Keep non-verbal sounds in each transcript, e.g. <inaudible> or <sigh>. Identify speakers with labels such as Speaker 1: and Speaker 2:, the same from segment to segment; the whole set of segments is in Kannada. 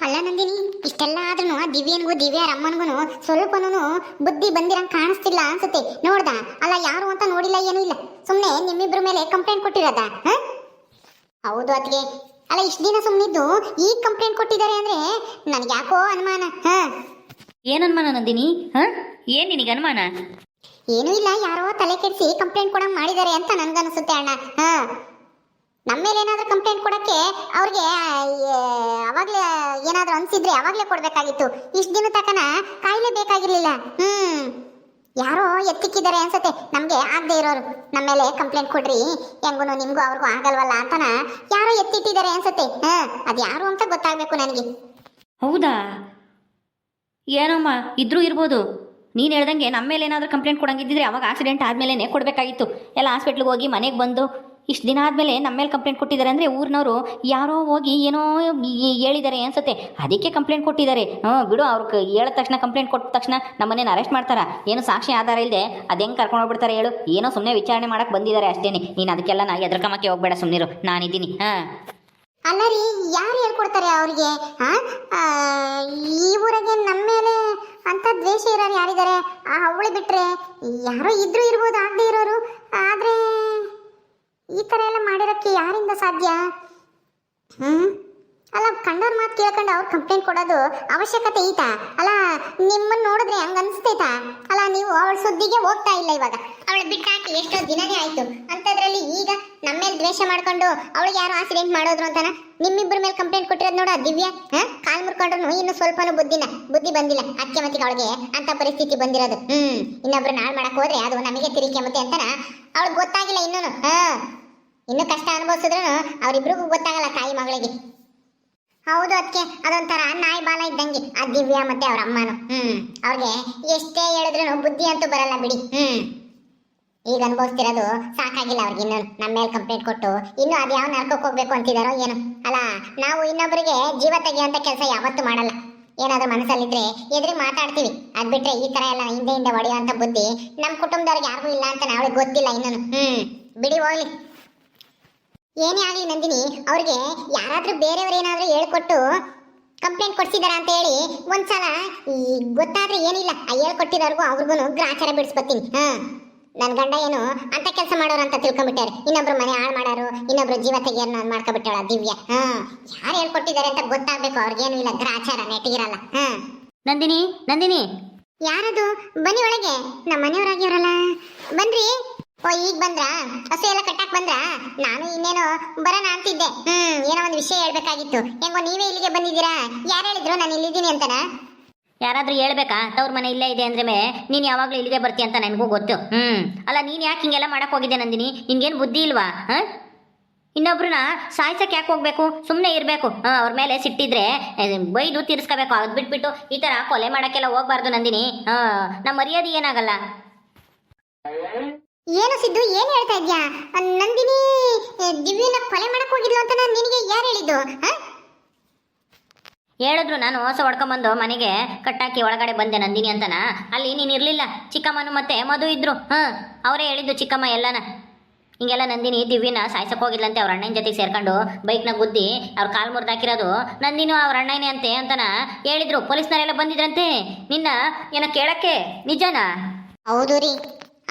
Speaker 1: ಅಲ್ಲ ನಂದಿನಿ ಇಷ್ಟೆಲ್ಲ ಆದ್ರೂ ದಿವ್ಯನ್ಗೂ ದಿವ್ಯಾ ರಮ್ಮನ್ಗೂ ಸ್ವಲ್ಪನೂ ಬುದ್ಧಿ ಬಂದಿರಂಗ್ ಕಾಣಿಸ್ತಿಲ್ಲ ಅನ್ಸುತ್ತೆ. ನೋಡ್ದ? ಅಲ್ಲ ಯಾರು ಅಂತ ನೋಡಿಲ್ಲ ಏನೂ ಇಲ್ಲ. ಸುಮ್ಮನೆ ನಿಮ್ಮಿಬ್ರ ಮೇಲೆ ಕಂಪ್ಲೇಂಟ್ ಕೊಟ್ಟಿರೋದ? ಹೌದು ಅದ್ಗೆ ಅಲ್ಲ ಇಷ್ಟು ದಿನ ಸುಮ್ಮನಿದ್ದು ಈ ಕಂಪ್ಲೇಂಟ್ ಕೊಟ್ಟಿದ್ದಾರೆ ಅಂದ್ರೆ ನನಗೆ ಯಾಕೋ ಅನುಮಾನ? ಹ?
Speaker 2: ಏನು ಅನುಮಾನ ನಂದಿನಿ? ಹ? ಏನ್ ನಿನಗೆ ಅನುಮಾನ?
Speaker 1: ಏನೂ ಇಲ್ಲ ಯಾರೋ ತಲೆ ಕೆಡಿಸಿ ಕಂಪ್ಲೇಂಟ್ ಕೂಡ ಮಾಡಿದ್ದಾರೆ ಅಂತ ನನ್ಗನ್ಸುತ್ತೆ ಅಣ್ಣ. ಹ? ನಮ್ಮ ಮೇಲೆ ಏನಾದರೂ ಕಂಪ್ಲೇಂಟ್ ಕೊಡಕ್ಕೆ ಅವ್ರಿಗೆ ಅವಾಗ್ಲೇ ಏನಾದ್ರೂ ಅನ್ಸಿದ್ರೆ ಅವಾಗ್ಲೇ ಕೊಡಬೇಕಾಗಿತ್ತು. ಇಷ್ಟು ದಿನ ತಕನ ಕಾಯಿಲೆ ಬೇಕಾಗಿರಲಿಲ್ಲ. ಹ್ಞೂ ಯಾರೋ ಎತ್ತಿಕ್ಕಿದ್ದಾರೆ ಅನ್ಸತ್ತೆ. ನಮಗೆ ಆಗದೆ ಇರೋರು. ನಮ್ಮ ಮೇಲೆ ಕಂಪ್ಲೇಂಟ್ ಕೊಡ್ರಿ. ಹೆಂಗೂ ನಿಮಗೂ ಅವ್ರಿಗೂ ಆಗಲ್ವಲ್ಲ ಅಂತನ ಯಾರೋ ಎತ್ತಿಟ್ಟಿದ್ದಾರೆ ಅನ್ಸತ್ತೆ. ಹ, ಅದು ಯಾರು ಅಂತ ಗೊತ್ತಾಗ್ಬೇಕು ನನಗೆ.
Speaker 2: ಹೌದಾ? ಏನಮ್ಮ, ಇದ್ರೂ ಇರ್ಬೋದು. ನೀನು ಹೇಳ್ದಂಗೆ ನಮ್ಮ ಮೇಲೆ ಏನಾದರೂ ಕಂಪ್ಲೇಂಟ್ ಕೊಡಂಗಿದ್ದಿದ್ರೆ ಅವಾಗ ಆಕ್ಸಿಡೆಂಟ್ ಆದಮೇಲೆ ಕೊಡಬೇಕಾಗಿತ್ತು. ಎಲ್ಲ ಹಾಸ್ಪಿಟ್ಲಿಗೆ ಹೋಗಿ ಮನೆಗೆ ಬಂದು ಇಷ್ಟು ದಿನ ಆದಮೇಲೆ ನಮ್ಮ ಮೇಲೆ ಕಂಪ್ಲೇಂಟ್ ಕೊಟ್ಟಿದ್ದಾರೆ ಅಂದರೆ ಊರಿನವರು ಯಾರೋ ಹೋಗಿ ಏನೋ ಹೇಳಿದ್ದಾರೆ ಅನ್ಸುತ್ತೆ. ಅದಕ್ಕೆ ಕಂಪ್ಲೇಂಟ್ ಕೊಟ್ಟಿದ್ದಾರೆ. ಹ್ಞೂ ಬಿಡು ಅವ್ರಿಗೆ ಹೇಳಿದ ತಕ್ಷಣ ಕಂಪ್ಲೇಂಟ್ ಕೊಟ್ಟ ತಕ್ಷಣ ನಮ್ಮನ್ನೇನು ಅರೆಸ್ಟ್ ಮಾಡ್ತಾರೆ? ಏನು ಸಾಕ್ಷಿ ಆಧಾರ ಇಲ್ಲದೆ ಅದು ಹೆಂಗೆ ಕರ್ಕೊಂಡು ಹೋಗ್ಬಿಡ್ತಾರೆ ಹೇಳು? ಏನೋ ಸುಮ್ಮನೆ ವಿಚಾರಣೆ ಮಾಡಕ್ಕೆ ಬಂದಿದ್ದಾರೆ ಅಷ್ಟೇ ನೀನು ಅದಕ್ಕೆಲ್ಲ ನಾ ಎದ್ರಕಮಕ್ಕೆ ಹೋಗ್ಬೇಡ ಸುಮ್ಮನಿರು ನಾನಿದ್ದೀನಿ ಹಾಂ.
Speaker 1: ಅಲ್ಲ ರೀ, ಯಾರು ಹೇಳ್ಕೊಡ್ತಾರೆ ಅವ್ರಿಗೆ? ಈ ಊರಾಗೆ ನಮ್ಮ ಮೇಲೆ ಅಂತ ದ್ವೇಷ ಇರೋರು ಯಾರಿದ್ದಾರೆ? ಆ ಅವಳಿ ಬಿಟ್ರೆ ಯಾರೋ ಇದ್ರೂ ಇರ್ಬೋದು, ಆಗದೆ ಇರೋರು. ಆದ್ರೆ ಈ ತರ ಎಲ್ಲ ಮಾಡಿರೋಕ್ಕೆ ಯಾರಿಂದ ಸಾಧ್ಯ? ಹ್ಮ್? ಅಲ್ಲ ಕಂಡವ್ರ ಮಾತು ಕೇಳ್ಕೊಂಡು ಅವ್ರು ಕಂಪ್ಲೇಂಟ್ ಕೊಡೋದು ಅವಶ್ಯಕತೆ ಐತಾ? ಅಲ್ಲ ನಿಮ್ಮನ್ನ ನೋಡಿದ್ರೆ ಹಂಗೆ ಅನಿಸ್ತೈತಾ? ಅಲ್ಲ, ನೀವು ಅವಳ ಸುದ್ದಿಗೆ ಹೋಗ್ತಾ ಇಲ್ಲ ಇವಾಗ. ಅವಳು ಬಿಟ್ಟಾಕಿ ಎಷ್ಟೋ ದಿನನೇ ಆಯ್ತು. ಅಂತದ್ರಲ್ಲಿ ಈಗ ನಮ್ಮ ಮೇಲೆ ದ್ವೇಷ ಮಾಡ್ಕೊಂಡು ಅವಳಿಗೆ ಯಾರೋ ಆಕ್ಸಿಡೆಂಟ್ ಮಾಡೋದ್ರು ಅಂತಾನ? ನಿಮ್ಮಿಬ್ಬರ ಮೇಲೆ ಕಂಪ್ಲೇಂಟ್ ಕೊಟ್ಟಿರೋದು ನೋಡ ದಿವ್ಯ, ಹಾ? ಕಾಲ್ ಮುರ್ಕೊಂಡ್ರು ಇನ್ನೂ ಸ್ವಲ್ಪನೂ ಬುದ್ಧಿನ ಬುದ್ಧಿ ಬಂದಿಲ್ಲ. ಅದಕ್ಕೆ ಮತ್ತೆ ಅವಳಿಗೆ ಅಂತ ಪರಿಸ್ಥಿತಿ ಬಂದಿರೋದು. ಹ್ಮ್ ಇನ್ನೊಬ್ರು ನಾಳೆ ಮಾಡಕ್ ಹೋದ್ರೆ ಅದು ನಮಗೆ ತಿರುಗಿ ಮತ್ತೆ ಅಂತಾನ? ಅವಳಿಗೆ ಗೊತ್ತಾಗಿಲ್ಲ ಇನ್ನೂನು, ಹಾ? ಇನ್ನು ಕಷ್ಟ ಅನುಭವಿಸಿದ್ರು ಅವ್ರಿಬ್ರಿಗೂ ಗೊತ್ತಾಗಲ್ಲ ತಾಯಿ ಮಗಳಿಗೆ. ಹೌದು ಅದಕ್ಕೆ ಅದೊಂಥರ ನಾಯಿ ಬಾಲ ಇದ್ದಂಗೆ, ಆ ದಿವ್ಯ ಮತ್ತೆ ಅವ್ರ ಅಮ್ಮನು. ಹ್ಮ್, ಅವ್ರಿಗೆ ಎಷ್ಟೇ ಹೇಳಿದ್ರು ಬುದ್ಧಿ ಅಂತೂ ಬರಲ್ಲ ಬಿಡಿ. ಹ್ಮ್. ಈಗ ಅನುಭವಿಸ್ತಿರೋದು ಸಾಕಾಗಿಲ್ಲ ಅವ್ರಿಗೆ ಇನ್ನು. ನಮ್ಮ ಮೇಲೆ ಕಂಪ್ಲೇಂಟ್ ಕೊಟ್ಟು ಇನ್ನು ಅದು ಯಾವ ನರ್ಕಕ್ಕೆ ಹೋಗ್ಬೇಕು ಅಂತಿದಾರೋ ಏನು. ಅಲ್ಲ, ನಾವು ಇನ್ನೊಬ್ಬರಿಗೆ ಜೀವ ತೆಗೆಯುವಂಥ ಕೆಲಸ ಯಾವತ್ತೂ ಮಾಡಲ್ಲ. ಏನಾದ್ರೂ ಮನಸ್ಸಲ್ಲಿದ್ರೆ ಎದುರಿಗೆ ಮಾತಾಡ್ತೀವಿ. ಅದ್ ಬಿಟ್ರೆ ಈ ತರ ಎಲ್ಲ ಹಿಂದೆ ಹಿಂದೆ ಹೊಡೆಯುವಂತ ಬುದ್ಧಿ ನಮ್ಮ ಕುಟುಂಬದವ್ರಿಗೆ ಯಾರಿಗೂ ಇಲ್ಲ ಅಂತ ಅವಳಿಗೆ ಗೊತ್ತಿಲ್ಲ ಇನ್ನೂ ಹ್ಮ್, ಬಿಡಿ ಹೋಗ್ಲಿ. ಏನೇ ಆಗಲಿ ನಂದಿನಿ ಅವ್ರಿಗೆ ಯಾರಾದ್ರೂ ಬೇರೆಯವ್ರು ಏನಾದ್ರೂ ಹೇಳ್ಕೊಟ್ಟು ಕಂಪ್ಲೇಂಟ್ ಕೊಡ್ಸಿದಾರ ಅಂತ ಹೇಳಿ ಒಂದ್ಸಲ ಗೊತ್ತಾದ್ರೆ ಏನಿಲ್ಲ ಆ ಹೇಳ್ಕೊಟ್ಟಿರೋರ್ಗು ಅವ್ರಿಗೂ ಗ್ರಾಚಾರ ಬಿಡಿಸ್ಬತ್ತೀನಿ ಹಾ ನನ್ನ ಗಂಡ ಏನು ಅಂತ ಕೆಲಸ ಮಾಡೋರು ಅಂತ ತಿಳ್ಕೊಂಡ್ಬಿಟ್ಟಾರೆ. ಇನ್ನೊಬ್ರು ಮನೆ ಹಾಳು ಮಾಡೋರು ಇನ್ನೊಬ್ರು ಜೀವ ತೆಗಿಯೋರ್ನ ಮಾಡ್ಕೊಬಿಟ್ಟಾಳ ದಿವ್ಯ. ಹಾ ಯಾರು ಹೇಳ್ಕೊಟ್ಟಿದ್ದಾರೆ ಅಂತ ಗೊತ್ತಾಗ್ಬೇಕು ಅವ್ರಿಗೇನು ಇಲ್ಲ ಗ್ರಾಚಾರ ನೆಟ್ಟಿಗಿರಲ್ಲ. ಹಾ.
Speaker 2: ನಂದಿನಿ ನಂದಿನಿ.
Speaker 1: ಯಾರದು? ಬನ್ನಿ ಒಳಗೆ ನಮ್ಮ ಮನೆಯವರಾಗಿವ್ರಲ್ಲ ಬನ್ರಿ. ಓ, ಈಗ ಬಂದ್ರಾ? ಹಸು ಎಲ್ಲ ಕಟ್ಟಾಕ್ ಬಂದ್ರಾ? ನಾನು ಇನ್ನೇನು ಬರೋಣ ಅಂತಿದ್ದೆ. ಹ್ಮ್, ಏನೋ ಒಂದು ವಿಷಯ ಹೇಳ್ಬೇಕಾಗಿತ್ತು. ಹೆಂಗೋ ನೀವೇ ಇಲ್ಲಿಗೆ ಬಂದಿದ್ದೀರಾ? ಯಾರು ಹೇಳಿದ್ರು ನಾನು ಇಲ್ಲಿದ್ದೀನಿ ಅಂತಾನ?
Speaker 2: ಯಾರಾದ್ರೂ ಹೇಳ್ಬೇಕಾ? ತವ್ರ ಮನೆ ಇಲ್ಲೇ ಇದೆ ಅಂದ್ರೆ ನೀನು ಯಾವಾಗಲೂ ಇಲ್ಲಿಗೆ ಬರ್ತೀಯ ಅಂತ ನನಗೂ ಗೊತ್ತು. ಹ್ಮ್. ಅಲ್ಲ, ನೀನು ಯಾಕೆ ಹಿಂಗೆಲ್ಲ ಮಾಡಕ್ ಹೋಗಿದ್ದೆ ನಂದಿನಿ? ನಿನ್ಗೇನು ಬುದ್ಧಿ ಇಲ್ವಾ? ಹ? ಇನ್ನೊಬ್ರನ್ನ ಸಾಯ್ಸಕ್ಕೆ ಯಾಕೆ ಹೋಗ್ಬೇಕು? ಸುಮ್ಮನೆ ಇರಬೇಕು. ಅವ್ರ ಮೇಲೆ ಸಿಟ್ಟಿದ್ರೆ ಬೈದು ತೀರಿಸ್ಕೋಬೇಕು. ಅದು ಬಿಟ್ಬಿಟ್ಟು ಈ ಥರ ಕೊಲೆ ಮಾಡೋಕ್ಕೆಲ್ಲ ಹೋಗ್ಬಾರ್ದು ನಂದಿನಿ. ಹಾ ನಮ್ಮ ಮರ್ಯಾದೆ ಏನಾಗಲ್ಲ?
Speaker 1: ಏನು ಸಿದ್ದು ಏನು ಹೇಳ್ತಾ ಇದ್ಯಾ? ನಂದಿನಿ ದಿವ್ಯನ ಕೊಲೆ ಮಾಡಕ್ ಹೋಗಿದ್ಲು ಅಂತ ನಾನು ನಿನಗೆ ಯಾರು ಹೇಳಿದ್ದು?
Speaker 2: ಹೇಳಿದ್ರು ನಾನು ಹೊಸ ಹೊಡ್ಕೊಂಬಂದು ಮನೆಗೆ ಕಟ್ಟಾಕಿ ಒಳಗಡೆ ಬಂದೆ ನಂದಿನಿ ಅಂತನ. ಅಲ್ಲಿ ನೀನು ಇರಲಿಲ್ಲ ಚಿಕ್ಕಮ್ಮನು ಮತ್ತೆ ಮಧು ಇದ್ರು ಹಾಂ? ಅವರೇ ಹೇಳಿದ್ದು ಚಿಕ್ಕಮ್ಮ ಎಲ್ಲನ. ಹಿಂಗೆಲ್ಲ ನಂದಿನಿ ದಿವ್ಯನ ಸಾಯ್ಸಕ್ಕೆ ಹೋಗಿದ್ಲಂತೆ ಅವ್ರ ಅಣ್ಣನ ಜೊತೆಗೆ ಸೇರ್ಕೊಂಡು ಬೈಕ್ನ ಗುದ್ದಿ ಅವ್ರ ಕಾಲು ಮುರಿದಾಕಿರೋದು ನಂದಿನು ಅವ್ರ ಅಣ್ಣನೇ ಅಂತೆ ಅಂತನ ಹೇಳಿದ್ರು. ಪೊಲೀಸ್ನವರೆಲ್ಲ ಬಂದಿದ್ರಂತೆ ನಿನ್ನ ಏನೋ ಕೇಳಕ್ಕೆ? ನಿಜನಾ?
Speaker 1: ಹೌದು ರೀ.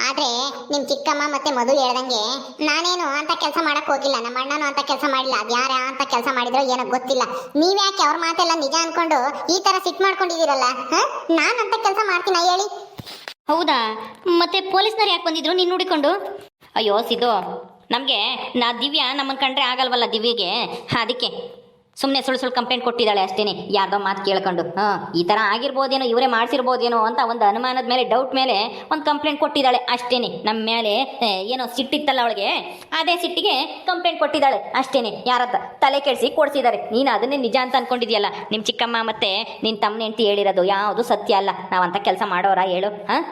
Speaker 1: ಆದ್ರೆ ನಿಮ್ ಚಿಕ್ಕಮ್ಮ ಮತ್ತೆ ಮಧು ಹೇಳ್ದಂಗೆ ನಾನೇನು ಅಂತ ಕೆಲಸ ಮಾಡಕ್ ಹೋಗಿಲ್ಲ, ನಮ್ಮ ಅಣ್ಣನು ಅಂತ ಕೆಲಸ ಮಾಡಿಲ್ಲ ಅದ್ಯಾರ ಅಂತ ಕೆಲಸ ಮಾಡಿದ್ರೋ ಏನೋ ಗೊತ್ತಿಲ್ಲ. ನೀವ್ಯಾಕೆ ಅವ್ರ ಮಾತೆಲ್ಲ ನಿಜ ಅನ್ಕೊಂಡು ಈ ತರ ಸಿಟ್ ಮಾಡ್ಕೊಂಡಿದ್ದೀರಲ್ಲ ನಾನ್ ಅಂತ ಕೆಲಸ ಮಾಡ್ತೀನ ಹೇಳಿ?
Speaker 2: ಹೌದಾ? ಮತ್ತೆ ಪೊಲೀಸ್ನವ್ರು ಯಾಕೆ ಬಂದಿದ್ರು ನೀನ್ ನೋಡಿಕೊಂಡು? ಅಯ್ಯೋ ಸಿದ್ದು, ನಮಗೆ ನಾ ದಿವ್ಯಾ ನಮ್ಮನ್ ಕಂಡ್ರೆ ಆಗಲ್ವಲ್ಲ ದಿವ್ಯಗೆ? ಅದಕ್ಕೆ ಸುಮ್ಮನೆ ಸುಳ್ಳು ಸುಳ್ಳು ಕಂಪ್ಲೇಂಟ್ ಕೊಟ್ಟಿದ್ದಾಳೆ ಅಷ್ಟೇನೆ. ಯಾರ್ದೋ ಮಾತು ಕೇಳ್ಕೊಂಡು. ಹಾಂ, ಈ ಥರ ಆಗಿರ್ಬೋದೇನೋ, ಇವರೇ ಮಾಡಿಸಿರ್ಬೋದೇನೋ ಅಂತ ಒಂದು ಅನುಮಾನದ ಮೇಲೆ ಡೌಟ್ ಮೇಲೆ ಒಂದು ಕಂಪ್ಲೇಂಟ್ ಕೊಟ್ಟಿದ್ದಾಳೆ ಅಷ್ಟೇನೆ. ನಮ್ಮ ಮೇಲೆ ಏನೋ ಸಿಟ್ಟಿತ್ತಲ್ಲ ಅವಳಿಗೆ? ಅದೇ ಸಿಟ್ಟಿಗೆ ಕಂಪ್ಲೇಂಟ್ ಕೊಟ್ಟಿದ್ದಾಳೆ ಅಷ್ಟೇನೆ. ಯಾರದ ತಲೆ ಕೆಡಿಸಿ ಕೊಡಿಸಿದ್ದಾರೆ. ನೀನು ಅದನ್ನೇ ನಿಜ ಅಂತ ಅನ್ಕೊಂಡಿದ್ಯಲ್ಲ. ನಿಮ್ಮ ಚಿಕ್ಕಮ್ಮ ಮತ್ತೆ ನಿನ್ನ ತಮ್ಮನ ಹೆಂಡತಿ ಹೇಳಿರೋದು ಯಾವುದು ಸತ್ಯ ಅಲ್ಲ. ನಾವಂತ ಕೆಲಸ ಮಾಡೋರಾ ಹೇಳು, ಹಾಂ?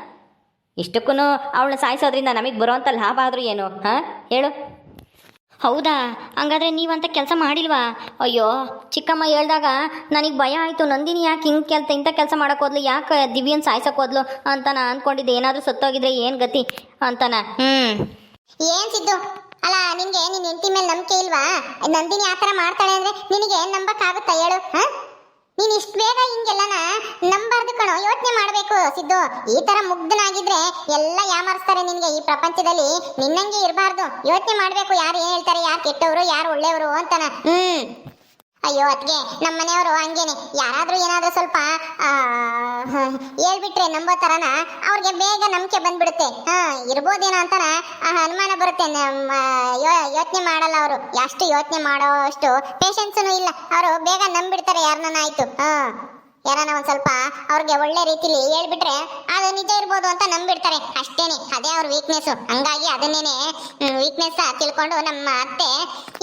Speaker 2: ಇಷ್ಟಕ್ಕೂ ಅವಳನ್ನ ಸಾಯಿಸೋದ್ರಿಂದ ನಮಗೆ ಬರುವಂಥ ಲಾಭ ಆದರೂ ಏನು, ಹಾಂ? ಹೇಳು. ಹೌದಾ? ಹಂಗಾದ್ರೆ ನೀವಂತ ಕೆಲಸ ಮಾಡಿಲ್ವಾ? ಅಯ್ಯೋ, ಚಿಕ್ಕಮ್ಮ ಹೇಳ್ದಾಗ ನನಗೆ ಭಯ ಆಯಿತು. ನಂದಿನಿ ಯಾಕೆ ಹಿಂಗೆ ಕೆಲಸ ಇಂಥ ಕೆಲಸ ಮಾಡೋಕೆ ಹೋದ್ಲು? ಯಾಕೆ ದಿವ್ಯನ್ ಹೋದ್ಲು ಅಂತ ನಾ ಅಂದ್ಕೊಂಡಿದ್ದೆ ಏನಾದರೂ ಸತ್ತೋಗಿದ್ರೆ ಏನು ಗತಿ ಅಂತನ. ಹ್ಞೂ
Speaker 1: ಏನು ಸಿದ್ದು? ಅಲ್ಲ, ನಿನಗೆ ನಿನ್ ಹೆಂಡತಿ ಮೇಲೆ ನಂಬಿಕೆ ಇಲ್ವಾ? ನಂದಿನಿ ಆ ಥರ ಮಾಡ್ತಾಳೆ ಅಂದ್ರೆ ನಿನಗೆ ನಂಬಕ್ ಆಗುತ್ತಾ ಹೇಳು, ಹ? ನೋಡು ಸಿದ್ದು. ಈ ತರ ಮುಗ್ಧನಾಗಿದ್ರೆ ಎಲ್ಲ ಯಾಮಾರಿಸ್ತಾರೆ ನಿನ್ಗೆ ಈ ಪ್ರಪಂಚದಲ್ಲಿ. ನಿನ್ನಂಗೆ ಇರಬಾರ್ದು. ಯೋಚನೆ ಮಾಡ್ಬೇಕು, ಯಾರು ಏನ್ ಹೇಳ್ತಾರೆ, ಯಾರು ಕೆಟ್ಟವರು, ಯಾರು ಒಳ್ಳೆಯವರು ಅಂತಾನ. ಹ್ಮ್. ಅಯ್ಯೋ ಅದ್ಗೆ ನಮ್ಮ ಮನೆಯವರು ಹಂಗೇನೆ. ಯಾರಾದ್ರೂ ಏನಾದ್ರೂ ಸ್ವಲ್ಪ ಹೇಳ್ಬಿಟ್ರೆ ನಂಬೋ ತರನ ಅವ್ರಿಗೆ ಬೇಗ ನಂಬಿಕೆ ಬಂದ್ಬಿಡುತ್ತೆ. ಹಾ, ಇರ್ಬೋದೇನೋ ಅಂತಾನ ಅನುಮಾನ ಬರುತ್ತೆ. ಯೋಚನೆ ಮಾಡಲ್ಲ ಅವರು. ಎಷ್ಟು ಯೋಚನೆ ಮಾಡೋ ಅಷ್ಟು ಪೇಷನ್ಸ್ನು ಇಲ್ಲ. ಅವರು ಬೇಗ ನಂಬಿಡ್ತಾರೆ ಯಾರನ್ನ ಆಯ್ತು. ಹಾ. ಯಾರನ್ನ ಒಂದ್ ಸ್ವಲ್ಪ ಅವ್ರಿಗೆ ಒಳ್ಳೆ ರೀತಿಲಿ ಹೇಳ್ಬಿಟ್ರೆ ಅದು ನಿಜ ಇರ್ಬೋದು ಅಂತ ನಂಬಿಡ್ತಾರೆ. ಅಷ್ಟೇನೆ, ಅದೇ ಅವ್ರ ವೀಕ್ನೆಸ್ ಹಂಗಾಗಿ ಅದನ್ನೇನೆ ವೀಕ್ನೆಸ್ ತಿಳ್ಕೊಂಡು ನಮ್ಮ ಅತ್ತೆ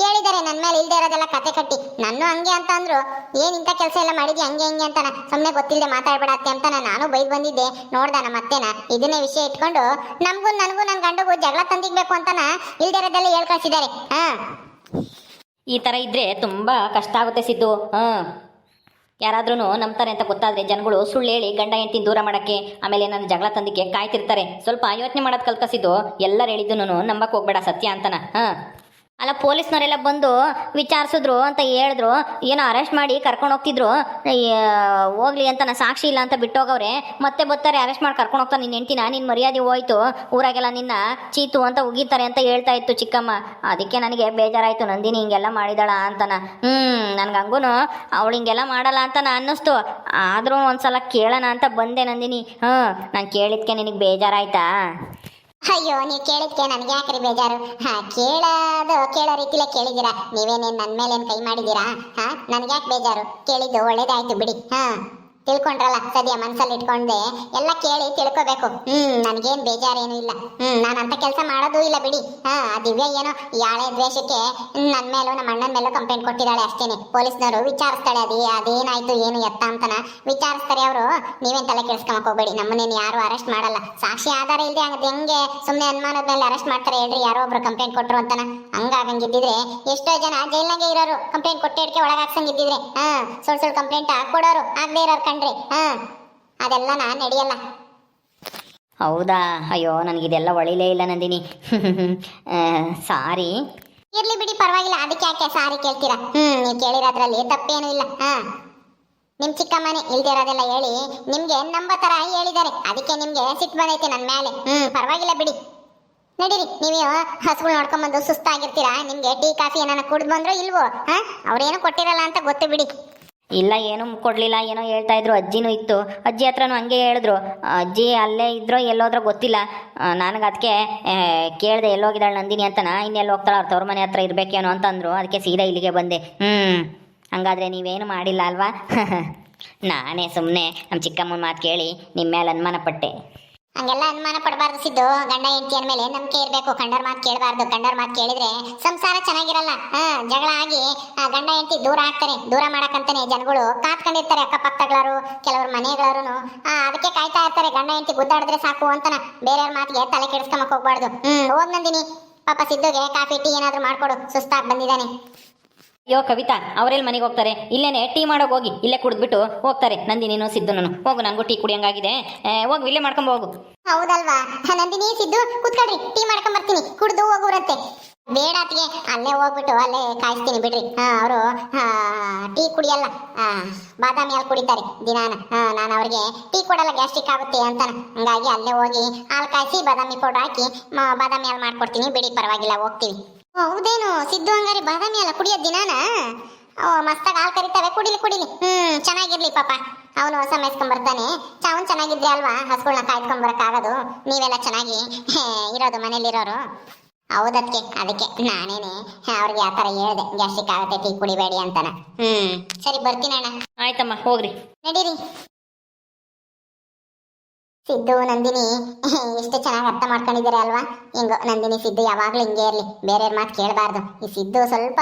Speaker 1: ಹೇಳಿದ್ದಾರೆ ನನ್ನ ಮೇಲೆ ಇಲ್ದೇ ಇರೋದೆಲ್ಲ ಕತೆ ಕಟ್ಟಿ. ನಾನು ಹಂಗೆ ಅಂತ ಅಂದ್ರು. ಏನ್ ಇಂಥ ಕೆಲಸ ಎಲ್ಲ ಮಾಡಿದ್ವಿ ಹಂಗೆ, ಹಿಂಗೆ ಅಂತಾನ. ಸುಮ್ಮನೆ ಗೊತ್ತಿಲ್ಲದೆ ಮಾತಾಡ್ಬೇಡ ಅತ್ತೆ ಅಂತ ನಾನು ಬೈದ್ ಬಂದಿದ್ದೆ. ನೋಡ್ದ ನಮ್ಮ ಅತ್ತೆನ. ಇದನ್ನೇ ವಿಷಯ ಇಟ್ಕೊಂಡು ನಮಗೂ ನನಗೂ ನನ್ನ ಗಂಡಗೂ ಜಗಳ ತಂದಿಗ್ಬೇಕು ಅಂತಾನ ಇಲ್ದೇ ಇರೋದೆಲ್ಲ ಹೇಳ್ ಕಳ್ಸಿದ್ದಾರೆ ಹಾ.
Speaker 2: ಈ ತರ ಇದ್ರೆ ತುಂಬಾ ಕಷ್ಟ ಆಗುತ್ತೆ ಸಿದ್ದು. ಹಾಂ. ಯಾರಾದ್ರೂ ನಂಬ್ತಾರೆ ಅಂತ ಗೊತ್ತಾದ್ರೆ ಜನಗಳು ಸುಳ್ಳು ಹೇಳಿ ಗಂಡ ಹೆಂಡತಿ ದೂರ ಮಾಡೋಕ್ಕೆ, ಆಮೇಲೆ ನನ್ನ ಜಗಳ ತಂದಿಕ್ಕೆ ಕಾಯ್ತಿರ್ತಾರೆ. ಸ್ವಲ್ಪ ಯೋಚನೆ ಮಾಡೋದು ಕಲ್ಕಸಿದ್ದು ಎಲ್ಲರೂ ಹೇಳಿದ್ದು ನಂಬಕ್ಕೆ ಹೋಗ್ಬೇಡ ಸತ್ಯ ಅಂತನ. ಹಾಂ. ಅಲ್ಲ ಪೊಲೀಸ್ನವರೆಲ್ಲ ಬಂದು ವಿಚಾರಿಸಿದ್ರು ಅಂತ ಹೇಳಿದ್ರು. ಏನೋ ಅರೆಸ್ಟ್ ಮಾಡಿ ಕರ್ಕೊಂಡು ಹೋಗ್ತಿದ್ರು. ಹೋಗ್ಲಿ ಅಂತ ನಾ ಸಾಕ್ಷಿ ಇಲ್ಲ ಅಂತ ಬಿಟ್ಟೋಗವ್ರೆ. ಮತ್ತೆ ಬರ್ತಾರೆ, ಅರೆಸ್ಟ್ ಮಾಡಿ ಕರ್ಕೊಂಡು ಹೋಗ್ತಾರೆ ನಿನ್ನ ಹೆಂಡ್ತಿನ. ನಿನ್ನ ಮರ್ಯಾದೆ ಹೋಯ್ತು. ಊರಾಗೆಲ್ಲ ನಿನ್ನ ಚೀತು ಅಂತ ಉಗಿತಾರೆ ಅಂತ ಹೇಳ್ತಾ ಇತ್ತು ಚಿಕ್ಕಮ್ಮ. ಅದಕ್ಕೆ ನನಗೆ ಬೇಜಾರಾಯ್ತು. ನಂದಿನಿ ಹಿಂಗೆಲ್ಲ ಮಾಡಿದಾಳ ಅಂತನ ಹ್ಞೂ ನನ್ಗೆ ಹಂಗೂ ಅವಳು ಹಿಂಗೆಲ್ಲ ಮಾಡಲ್ಲ ಅಂತ ನಾ ಅನ್ನಿಸ್ತು. ಆದರೂ ಒಂದ್ಸಲ ಕೇಳೋಣ ಅಂತ ಬಂದೆ ನಂದಿನಿ. ಹ್ಞೂ ನಾನು ಕೇಳಿದ್ಕೆ ನಿನಗೆ ಬೇಜಾರಾಯ್ತಾ?
Speaker 1: ಅಯ್ಯೋ, ನೀವು ಕೇಳಿದ್ಕೆ ನನಗೆ ಯಾಕ್ರಿ ಬೇಜಾರು? ಹಾ, ಕೇಳೋದು ಕೇಳೋ ರೀತಿಲೇ ಕೇಳಿದ್ದೀರಾ. ನೀವೇನೇನು ನನ್ನ ಮೇಲೆ ಕೈ ಮಾಡಿದ್ದೀರಾ? ಹಾ, ನನಗೆ ಯಾಕೆ ಬೇಜಾರು? ಕೇಳಿದ್ದು ಒಳ್ಳೇದಾಯ್ತು ಬಿಡಿ. ಹಾ. ತಿಳ್ಕೊಂಡ್ರಲ್ಲ? ಸದ್ಯ ಮನ್ಸಲ್ಲಿ ಇಟ್ಕೊಂಡೆ ಎಲ್ಲ ಕೇಳಿ ತಿಳ್ಕೊಬೇಕು. ಹ್ಮ್, ನನಗೇನ್ ಬೇಜಾರೇನು ಇಲ್ಲ. ಹ್ಮ್ ನಾನು ಅಂತ ಕೆಲಸ ಮಾಡೋದು ಇಲ್ಲ ಬಿಡಿ. ಹಾ ದಿವ್ಯ ಏನೋ ಯಾಳೆ ದ್ವೇಷಕ್ಕೆ ನನ್ನ ಮೇಲೂ ನಮ್ಮ ಅಣ್ಣನ ಮೇಲೂ ಕಂಪ್ಲೇಂಟ್ ಕೊಟ್ಟಿದ್ದಾಳೆ ಅಷ್ಟೇನೆ. ಪೊಲೀಸ್ನವರು ವಿಚಾರಿಸ್ತಾಳೆ ಅದೇ, ಅದೇನಾಯ್ತು, ಏನು ಎತ್ತ ಅಂತನ ವಿಚಾರಿಸ್ತಾರೆ ಅವರು. ನೀವೇನ್ ತಲೆ ಕೆಡಿಸ್ಕೊಂಬಕ್ ಹೋಗ್ಬೇಡಿ. ನಮ್ಮನ್ನೇನು ಯಾರು ಅರೆಸ್ಟ್ ಮಾಡಲ್ಲ. ಸಾಕ್ಷಿ ಆಧಾರ ಇಲ್ಲದೆ ಹಂಗದ್ ಹೆಂಗೆ ಸುಮ್ಮನೆ ಅನುಮಾನದ ಮೇಲೆ ಅರೆಸ್ಟ್ ಮಾಡ್ತಾರೆ ಹೇಳ್ರಿ, ಯಾರೋ ಒಬ್ರು ಕಂಪ್ಲೇಂಟ್ ಕೊಟ್ಟರು ಅಂತನ. ಹಂಗಾಗಂಗಿದ್ದಿದ್ರೆ ಎಷ್ಟೋ ಜನ ಜೈಲ್ನಾಗೆ ಇರೋರು ಕಂಪ್ಲೇಂಟ್ ಕೊಟ್ಟಿಡ್ಕೆ ಒಳಗಾಕ್ಸಂಗಿದ್ದಿದ್ರೆ ಹಾ ಸುಳ್ ಸುಳ್ ಕಂಪ್ಲೇಂಟ್ ಹಾಕೊಡೋರು ಆಗದೆ ಇರೋರು ಕಣ್ರಿ ಹಾ ಅದೆಲ್ಲ ನಾನು ನಡೆಯಲ್ಲ.
Speaker 2: ಹೌದಾ? ಅಯ್ಯೋ ನನಗಿದೆಲ್ಲ ಒಳಿಲೇ ಇಲ್ಲ ನಂದಿನಿ. ಸಾರಿ.
Speaker 1: ಇರ್ಲಿ ಬಿಡಿ ಪರವಾಗಿಲ್ಲ. ಅದಕ್ಕೆ ಯಾಕೆ ಸಾರಿ ಕೇಳ್ತೀರಾ? ಹ್ಮ್ ನೀವು ಕೇಳಿರೋದ್ರಲ್ಲಿ ತಪ್ಪೇನು ಇಲ್ಲ. ಹಾ. ನಿಮ್ ಚಿಕ್ಕಮ್ಮನೆ ಇಲ್ದಿರೋದೆಲ್ಲ ಹೇಳಿ ನಿಮ್ಗೆ ನಂಬೋ ತರ ಹೇಳಿದ್ದಾರೆ. ಅದಕ್ಕೆ ನಿಮ್ಗೆ ಸಿಟ್ಟು ಬಂದೈತೆ ನನ್ನ ಮೇಲೆ ಹ್ಮ್ ಪರವಾಗಿಲ್ಲ ಬಿಡಿ. ನಡೀರಿ ನೀವು ಹಸುಗಳು ನೋಡ್ಕೊಂಬಂದು ಸುಸ್ತಾಗಿರ್ತೀರಾ? ನಿಮ್ಗೆ ಟೀ ಕಾಫಿ ಏನಾನ ಕುಡ್ದು ಬಂದ್ರೋ ಇಲ್ವೋ? ಹಾ? ಅವ್ರೇನು ಕೊಟ್ಟಿರಲ್ಲ ಅಂತ ಗೊತ್ತು ಬಿಡಿ.
Speaker 2: ಇಲ್ಲ, ಏನೂ ಕೊಡಲಿಲ್ಲ, ಏನೋ ಹೇಳ್ತಾ ಇದ್ರು, ಅಜ್ಜಿನೂ ಇತ್ತು. ಅಜ್ಜಿ ಹತ್ರನೂ ಹಂಗೆ ಹೇಳಿದ್ರು. ಅಜ್ಜಿ ಅಲ್ಲೇ ಇದ್ರೋ, ಎಲ್ಲೋದ್ರೋ ಗೊತ್ತಿಲ್ಲ. ನನಗೆ ಅದಕ್ಕೆ ಕೇಳಿದೆ, ಎಲ್ಲೋಗಿದ್ದಾಳೆ ನಂದಿನಿ ಅಂತನ ಇನ್ನೆಲ್ಲಿ ಹೋಗ್ತಾಳೆ ಅವ್ರ ತವ್ರ ಮನೆ ಹತ್ರ ಇರಬೇಕೇನೋ ಅಂತ ಅಂದರು ಅದಕ್ಕೆ ಸೀದಾ ಇಲ್ಲಿಗೆ ಬಂದೆ. ಹ್ಞೂ ಹಂಗಾದ್ರೆ ನೀವೇನು ಮಾಡಿಲ್ಲ ಅಲ್ವಾ? <laughs> ನಾನೇ ಸುಮ್ಮನೆ ನಮ್ಮ ಚಿಕ್ಕಮ್ಮನ ಮಾತು ಕೇಳಿ ನಿಮ್ಮ ಮೇಲೆ ಅನುಮಾನ ಪಟ್ಟೆ
Speaker 1: ಹಂಗೆಲ್ಲ ಅನುಮಾನ ಪಡಬಾರ್ದು ಸಿದ್ದು. ಗಂಡ ಹೆಂಡತಿ ಅಂದಮೇಲೆ ನಂಬಿಕೆ ಇರಬೇಕು. ಕಂಡರ್ ಮಾತು ಕೇಳಬಾರ್ದು. ಕಂಡರ್ ಮಾತು ಕೇಳಿದ್ರೆ ಸಂಸಾರ ಚೆನ್ನಾಗಿರಲ್ಲ. ಹಾಂ ಜಗಳ ಆಗಿ ಆ, ಗಂಡ ಹೆಂಡತಿ ದೂರ ಆಗ್ತಾರೆ. ದೂರ ಮಾಡಕ್ಕಂತಾನೆ ಜನಗಳು ಕಾತ್ಕೊಂಡಿರ್ತಾರೆ ಅಕ್ಕಪಕ್ಕಗಳರು ಕೆಲವರು ಮನೆಗಳವರು ಅದಕ್ಕೆ ಕಾಯ್ತಾ ಇರ್ತಾರೆ. ಗಂಡ ಹೆಂಡತಿ ಗುದ್ದಾಡಿದ್ರೆ ಸಾಕು ಅಂತನ. ಬೇರೆಯವ್ರ ಮಾತಿಗೆ ತಲೆ ಕೆಡಿಸ್ಕೊಂಬಕ್ ಹೋಗ್ಬಾರ್ದು. ಹ್ಞೂ ಹೋಗ್ ನಂದಿನಿ. ಪಾಪ ಸಿದ್ದುಗೆ ಕಾಫಿ ಟೀ ಏನಾದರೂ ಮಾಡ್ಕೊಡು. ಸುಸ್ತಾಗಿ ಬಂದಿದ್ದಾನೆ.
Speaker 2: ಅಯ್ಯೋ ಕವಿತಾ ಅವರೆಲ್ಲಿ ಮನೆಗೆ ಹೋಗ್ತಾರೆ. ಇಲ್ಲೇನೆ ಟೀ ಮಾಡೋಕೆ ಹೋಗಿ ಇಲ್ಲೇ ಕುಡಿದ್ಬಿಟ್ಟು ಹೋಗ್ತಾರೆ. ನಂದಿನಿನು ಸಿದ್ದು ನಾನು ಹೋಗು ನನಗೂ ಟೀ ಕುಡಿಯಂಗಾಗಿದೆ. ಹೋಗಿ ಇಲ್ಲೇ ಮಾಡ್ಕೊಂಡ್ ಹೋಗು.
Speaker 1: ಹೌದಲ್ವಾ? ನಂದಿನಿ, ಸಿದ್ದು, ಕುತ್ಕೊಳ್ರಿ. ಟೀ ಮಾಡ್ಕೊಂಡ್ ಬರ್ತೀನಿ. ಕುಡ್ದು ಹೋಗುರಂತೆ ಬೇಡ ಅತ್ತಿಗೆ, ಅಲ್ಲೇ ಹೋಗ್ಬಿಟ್ಟು ಅಲ್ಲೇ ಕಾಯಿಸ್ತೀನಿ ಬಿಡ್ರಿ. ಅವರು ಟೀ ಕುಡಿಯಲ್ಲ. ಬಾದಾಮಿ ಹಾಲು ಕುಡಿತಾರೆ ದಿನಾನ. ನಾನು ಅವ್ರಿಗೆ ಟೀ ಕೊಡಲ್ಲ, ಗ್ಯಾಸ್ಟ್ರಿಕ್ ಆಗುತ್ತೆ ಅಂತ ಹಂಗಾಗಿ ಅಲ್ಲೇ ಹೋಗಿ ಹಾಲು ಕಾಯಿಸಿ, ಬಾದಾಮಿ ಪೌಡರ್ ಹಾಕಿ ಬಾದಾಮಿ ಹಾಲು ಮಾಡ್ಕೊಡ್ತೀನಿ. ಬಿಡಿ, ಪರವಾಗಿಲ್ಲ, ಹೋಗ್ತೀವಿ. ಹೌದೇನು? ಸಿದ್ದು ಹಂಗಾರೆ ಬಾದಾಮಿ ಅಲ್ಲ ಕುಡಿಯೋದು ದಿನಾನ? ಓ ಮಸ್ತಾಗಿ ಹಾಲು ಕರಿತಾವೆ ಕುಡಿಲಿ ಕುಡಿಲಿ. ಹ್ಮ್ ಚೆನ್ನಾಗಿರ್ಲಿ ಪಾಪ. ಅವನು ಹೊಸ ಮೇಯ್ಸ್ಕೊಂಡ್ ಬರ್ತಾನೆ ಚಾವನ್ ಚೆನ್ನಾಗಿದ್ರೆ ಅಲ್ವಾ? ಹಸುಗಳನ್ನ ಕಾಯ್ಕೊಂಡ್ ಬರಕ್ಕಾಗೋದು. ನೀವೆಲ್ಲ ಚೆನ್ನಾಗಿ ಇರೋದು ಮನೇಲಿರೋರು. ಹೌದಕ್ಕೆ ಅದಕ್ಕೆ ನಾನೇನೆ ಅವ್ರಿಗೆ ಆ ಥರ ಹೇಳ್ದೆ. ಗ್ಯಾಸ್ಟ್ರಿಕ್ ಆಗುತ್ತೆ ಟೀ ಕುಡಿಬೇಡಿ ಅಂತಾನ. ಹ್ಮ್ ಸರಿ ಬರ್ತೀನಿ ಅಣ್ಣ.
Speaker 2: ಆಯ್ತಮ್ಮ ಹೋಗ್ರಿ.
Speaker 1: ನಡೀರಿ. ಸಿದ್ದು, ನಂದಿನಿ <laughs> ಎಷ್ಟು ಚೆನ್ನಾಗಿ ಅರ್ಥ ಮಾಡ್ಕೊಂಡಿದ್ದಾರೆ ಅಲ್ವಾ? ಹಿಂಗೋ, ನಂದಿನಿ, ಸಿದ್ದು ಯಾವಾಗಲೂ ಹಿಂಗೆ ಇರ್ಲಿ, ಬೇರೆಯವ್ರ ಮಾತು ಕೇಳಬಾರ್ದು. ಈ ಸಿದ್ದು ಸ್ವಲ್ಪ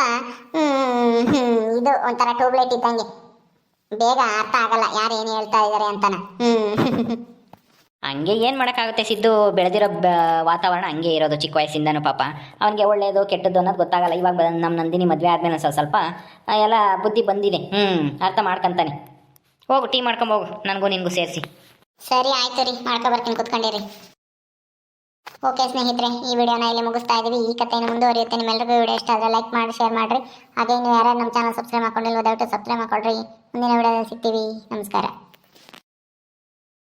Speaker 1: ಇದು ಒಂಥರ ಟ್ಯೂಬ್ಲೈಟ್ ಇದ್ದಂಗೆ. ಬೇಗ ಅರ್ಥ ಆಗಲ್ಲ, ಯಾರು ಏನು ಹೇಳ್ತಾ ಇದ್ದಾರೆ ಅಂತಾನ. <laughs>
Speaker 2: ಹಂಗೆ ಏನು ಮಾಡೋಕ್ಕಾಗುತ್ತೆ ಸಿದ್ದು? ಬೆಳೆದಿರೋ ವಾತಾವರಣ ಹಂಗೆ ಇರೋದು ಚಿಕ್ಕ ವಯಸ್ಸಿಂದನೂ ಪಾಪ. ಅವನಿಗೆ ಒಳ್ಳೆಯದು ಕೆಟ್ಟದ್ದು ಅನ್ನೋದು ಗೊತ್ತಾಗಲ್ಲ. ಇವಾಗ ನಮ್ಮ ನಂದಿನಿ ಮದುವೆ ಆದಮೇಲೆ ಸ್ವಲ್ಪ ಸ್ವಲ್ಪ ಎಲ್ಲ ಬುದ್ಧಿ ಬಂದಿದೆ. ಹ್ಞೂ ಅರ್ಥ ಮಾಡ್ಕೊಂತಾನೆ. ಹೋಗು, ಟೀ ಮಾಡ್ಕೊಂಬೋಗು ನನಗೂ ನಿನಗೂ ಸೇರಿಸಿ.
Speaker 1: ಸರಿ, ಆಯ್ತು ರೀ. ಮಾಡ್ಕೊ ಬರ್ತೀನಿ, ಕುತ್ಕೊಂಡಿರಿ. ಓಕೆ ಸ್ನೇಹಿತರೆ, ಈ ವಿಡಿಯೋನ ಇಲ್ಲಿ ಮುಗಿಸ್ತಾ ಇದೀವಿ. ಈ ಕಥೆಯನ್ನು ಮುಂದುವರಿಯುತ್ತೆ. ನಿಮ್ಮೆಲ್ಲರಿಗೂ ವಿಡಿಯೋ ಇಷ್ಟ ಆದರೆ ಲೈಕ್ ಮಾಡಿ, ಶೇರ್ ಮಾಡಿರಿ. ಹಾಗೆ ನೀವು ಯಾರು ನಮ್ಮ ಚಾನಲ್ ಸಬ್ಸ್ಕ್ರೈಬ್ ಮಾಡ್ಕೊಂಡಿಲ್ಲ ದಯವಿಟ್ಟು ಸಬ್ಸ್ಕ್ರೈಬ್ ಮಾಡ್ಕೊಳ್ರಿ. ಮುಂದಿನ ವಿಡಿಯೋದಲ್ಲಿ ಸಿಗ್ತೀವಿ. ನಮಸ್ಕಾರ.